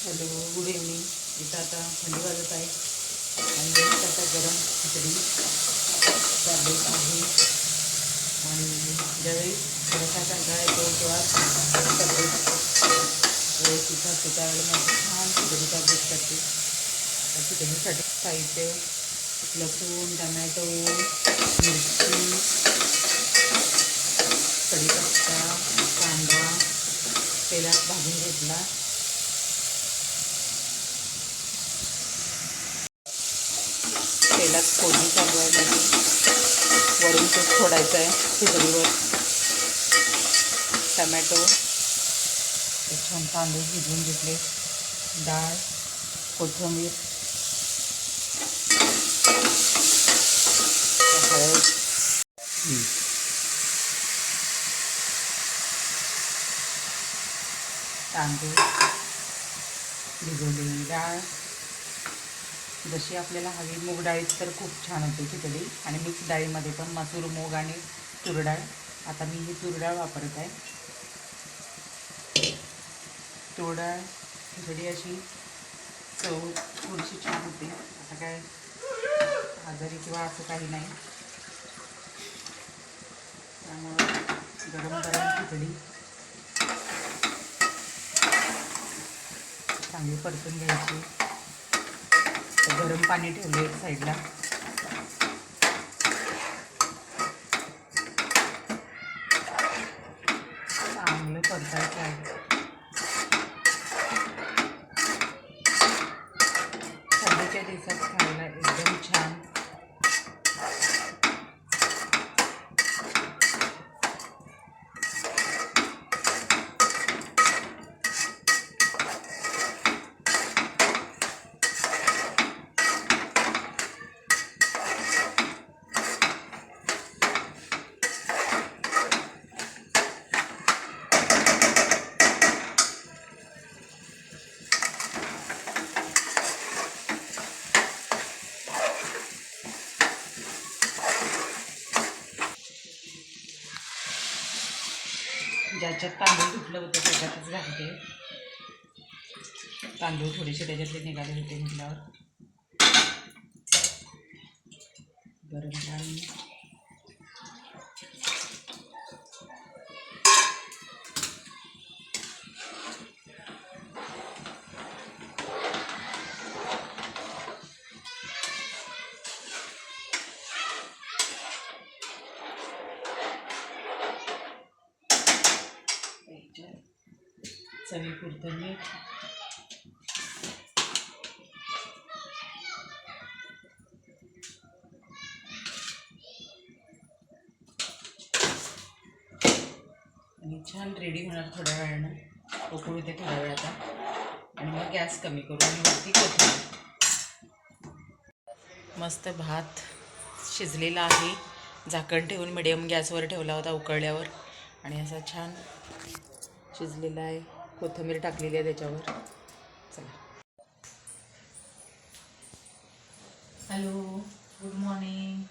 Hello good evening इथं आता थंडी वाजत आहे. आणि मस्त आता गरम खिचडी. चालत आहे आणि ज्यावेळी थोडासा कंटाळा येतो किंवा तिथं वेळेस त्यावेळेला माझी छान खिचडी चालत करते. त्या खिचडीसाठी साहित्य लसूण टमॅटो मिरची कढीपत्ता कांदा तेलात भाजून घेतला. त्यात फोडणी चालू आहे माझी. वरून तूप फोडायचं आहे खिचडीवर. टमॅटो. छान तांदूळ शिजवून घेतले. डाळ कोथिंबीर. हळद तांदूळ. भिजवलेली डाळ. जशी आपल्याला हवी मूग डाळीत तर खूप छान होते खिचडी. आणि मिक्स डाळीमध्ये पण मसूर मूग आणि तुरडाळ. आता मी ही तुरडाळ वापरत आहे. तुरडाळ खिचडी अशी चव थोडीशी छान होते. आता काय आजारी किंवा असं काही नाही. त्यामुळं गरम गरम खिचडी चांगली परतून घ्यायची. गरम पाणी ठेवलं एक साईडला. चांगलं परतायचं आहे थंडीच्या दिवसात खायला एकदम छान ज्याच्यात तांदूळ तुटलं होतं त्याच्यातच घालते. तांदूळ थोडेसे त्याच्यातले निघाले होते म्हटल्यावर. गरम पाणी चवीपुरतं मीठ आणि छान रेडी होणार थोड्या वेळानं. उकळू ते थोड्या वेळ आता. आणि मग गॅस कमी करू आणि वरती कोथिंबीर. मस्त भात शिजलेला आहे. झाकण ठेवून मिडियम गॅसवर ठेवला होता उकळल्यावर. आणि असा छान शिजलेला आहे. कोथिंबीर टाकलेली आहे त्याच्यावर. चला. Hello good morning.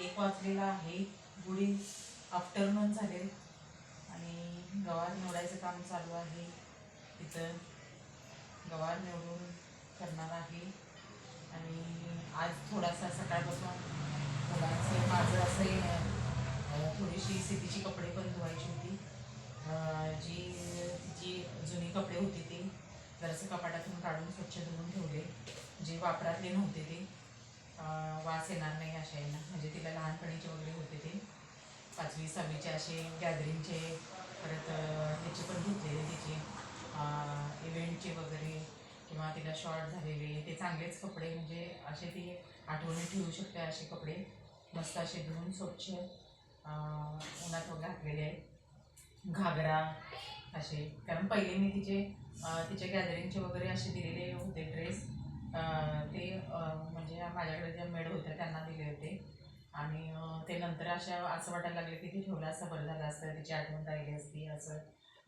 एक वाजलेला आहे. गुढी आफ्टरनून झाले. आणि गवार निवडायचं काम चालू आहे. तिथं गवार निवडून करणार आहे. आणि आज थोडासा सकाळपासून थोडासा माझं असं थोडीशी शेतीची कपडे पण धुवायची होती. जी जी तिची जुनी कपडे होती ती जरासे कपाटातून काढून स्वच्छ धुवून ठेवले. जे वापरातले नव्हते ते. वास येणार नाही अशा यांना म्हणजे तिला लहानपणीचे वगैरे होते ते. पाचवी सहावीचे असे गॅदरिंगचे परत ह्याचे पण घेतलेले तिचे. इव्हेंटचे वगैरे किंवा तिला शॉर्ट झालेले. ते चांगलेच कपडे म्हणजे असे ती आठवणी ठेवू शकते असे कपडे. मस्त असे धुवून स्वच्छ उन्हात वगैरे घातलेले आहेत. घागरा असे. कारण पहिले मी तिचे तिच्या गॅदरिंगचे वगैरे असे दिलेले होते ड्रेस ते म्हणजे माझ्याकडे ज्या मेड होत्या त्यांना दिले होते. आणि ते नंतर अशा असं वाटायला लागले की ती ठेवलं असं बरं झालं असतं तिची आठवण राहिली असती असं.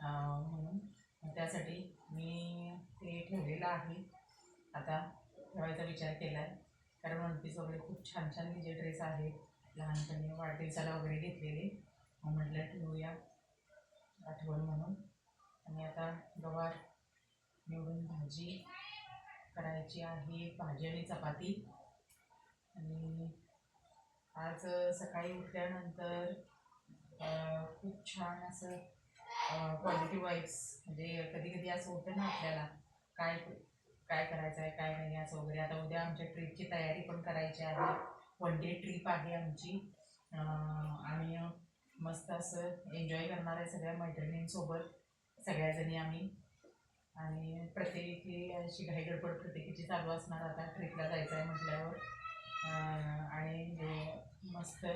म्हणून मग त्यासाठी मी ते ठेवलेलं आहे. आता ठेवायचा विचार केला आहे कारण वन पीस वगैरे खूप छान छान तिचे ड्रेस आहेत. लहानपणी वाढदिवसाला वगैरे घेतलेले. म्हटलं ठेवूया. आठवण म्हणून. आणि आता गवार निवडून भाजी करायची आहे भाजी आणि चपाती. आणि आज सकाळी उठल्यानंतर खूप छान असं पॉझिटिव्ह वाईज म्हणजे कधी कधी असं होतं ना आपल्याला काय काय करायचं आहे काय नाही असं वगैरे. आता उद्या आमच्या ट्रीपची तयारी पण करायची आहे. वन डे ट्रीप आहे आमची. आणि मस्त असं एन्जॉय करणार आहे सगळ्या मैत्रिणींसोबत सगळ्याजणी आम्ही. आणि प्रत्येकी अशी घाई गडबड प्रत्येकीची चालू असणार. आता ट्रिपला जायचं आहे म्हटल्यावर. आणि हे मस्त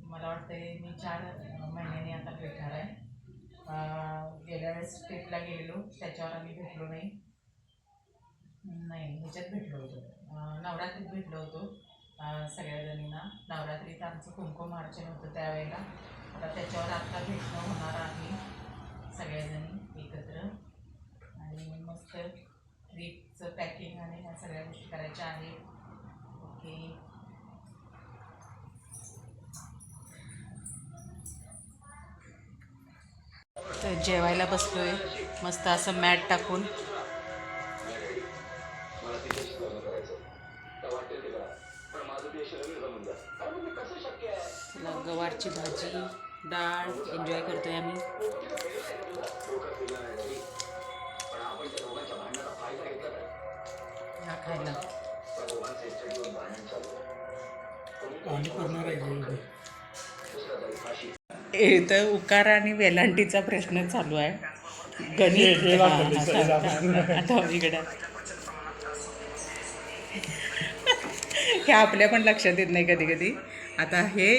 मला वाटतं मी चार अं, महिन्यांनी आता भेटणार आहे. गेल्या वेळेस ट्रिपला गेलेलो त्याच्यावर आम्ही भेटलो नाही. नाही ह्याच्यात भेटलो होतो. नवरात्रीत भेटलो होतो. अं, सगळ्याजणींना. नवरात्रीत आमचं कुंकुम अर्चन होतं त्यावेळेला. आता त्याच्यावर आत्ता भेटणं होणार आहे. सगळ्याजणी एकत्र. आणि मस्त ट्रीपचं पॅकिंग आणि ह्या सगळ्या गोष्टी करायच्या आहेत. ओके. तर जेवायला बसलोय. मस्त असं मॅट टाकून. गवारची भाजी. डाळ एन्जॉय करतोय आम्ही. हा खायला. इथं उकार आणि वेलांटीचा प्रश्न चालू आहे. गणित. आता इकडं. हे आपल्या पण लक्षात येत नाही कधी कधी. आता हे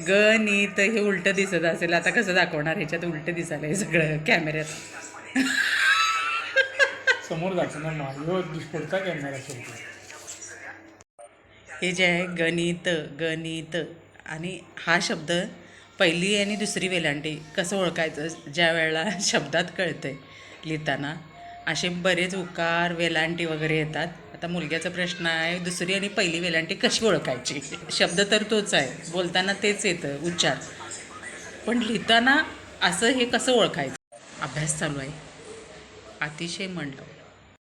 गणित हे उलटं दिसत असेल. आता कसं दाखवणार? ह्याच्यात उलटं दिसायला हे सगळं कॅमेऱ्यात. समोर पुढचा कॅमेरा हे जे आहे गणित गणित आणि हा शब्द पहिली आणि दुसरी वेलांटी कसं ओळखायचं? ज्या वेळेला शब्दात कळतंय लिहिताना असे बरेच उकार वेलांटी वगैरे येतात. आता मुलग्याचा प्रश्न आहे दुसरी आणि पहिली वेलांटी कशी ओळखायची? शब्द तर तोच आहे बोलताना तेच येतं उच्चार. पण लिहिताना असं हे कसं ओळखायचं? अभ्यास चालू आहे. अतिशय म्हणलं